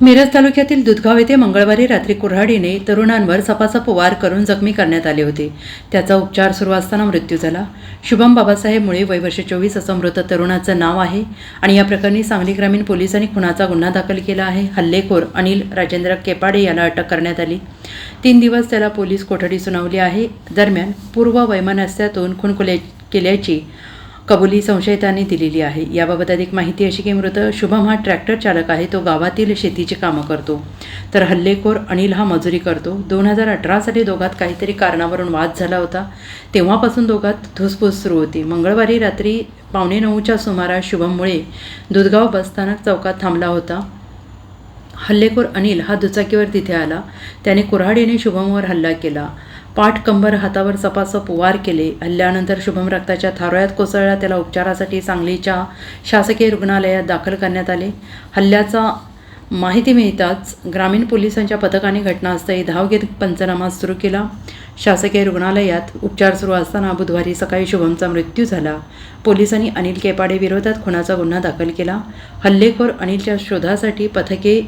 मिरज तालुक्यातील दुधगाव येथे मंगळवारी रात्री कुऱ्हाडीने तरुणांवर सपासप वार करून जखमी करण्यात आले होते. त्याचा उपचार सुरू असताना मृत्यू झाला. शुभम बाबासाहेब मुळे वय वर्ष चोवीस असं मृत तरुणाचं नाव आहे आणि या प्रकरणी सांगली ग्रामीण पोलिसांनी खुनाचा गुन्हा दाखल केला आहे. हल्लेखोर अनिल राजेंद्र केपाडे याला अटक करण्यात आली. तीन दिवस त्याला पोलीस कोठडी सुनावली आहे. दरम्यान पूर्व वैमनस्यातून खून खुले केल्याची कबुली संशयितांनी दिलेली आहे. याबाबत अधिक माहिती अशी की मृत शुभम हा ट्रॅक्टर चालक आहे तो गावातील शेतीची कामं करतो. तर हल्लेखोर अनिल हा मजुरी करतो. दोन हजार अठरा साली दोघात काहीतरी कारणावरून वाद झाला होता. तेव्हापासून दोघात धुसफूस सुरू होती. मंगळवारी रात्री पावणे नऊच्या सुमारास शुभममुळे दुधगाव बसस्थानक चौकात थांबला होता. हल्लेखोर अनिल हा दुचाकीवर तिथे आला. त्याने कुऱ्हाडीने शुभमवर हल्ला केला. पाठ कंबर हातावर सपासप वार केले. हल्ल्यानंतर शुभम रक्ताच्या थारोळ्यात कोसळला. त्याला उपचारासाठी सांगलीच्या शासकीय रुग्णालयात दाखल करण्यात आले. हल्ल्याचा माहिती मिळताच ग्रामीण पोलिसांच्या पथकाने घटनास्थळी धाव घेत पंचनामा सुरू केला. शासकीय रुग्णालयात उपचार सुरू असताना बुधवारी सकाळी शुभमचा मृत्यू झाला. पोलिसांनी अनिल केपाडे विरोधात खुनाचा गुन्हा दाखल केला. हल्लेखोर अनिलच्या शोधासाठी पथके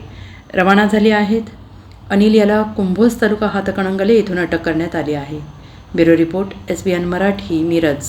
रवाना झाली आहेत. अनिल याला कुंभोज तालुका हातकणंगले येथून अटक करण्यात आली आहे. Bureau report S B N Marathi Miraj.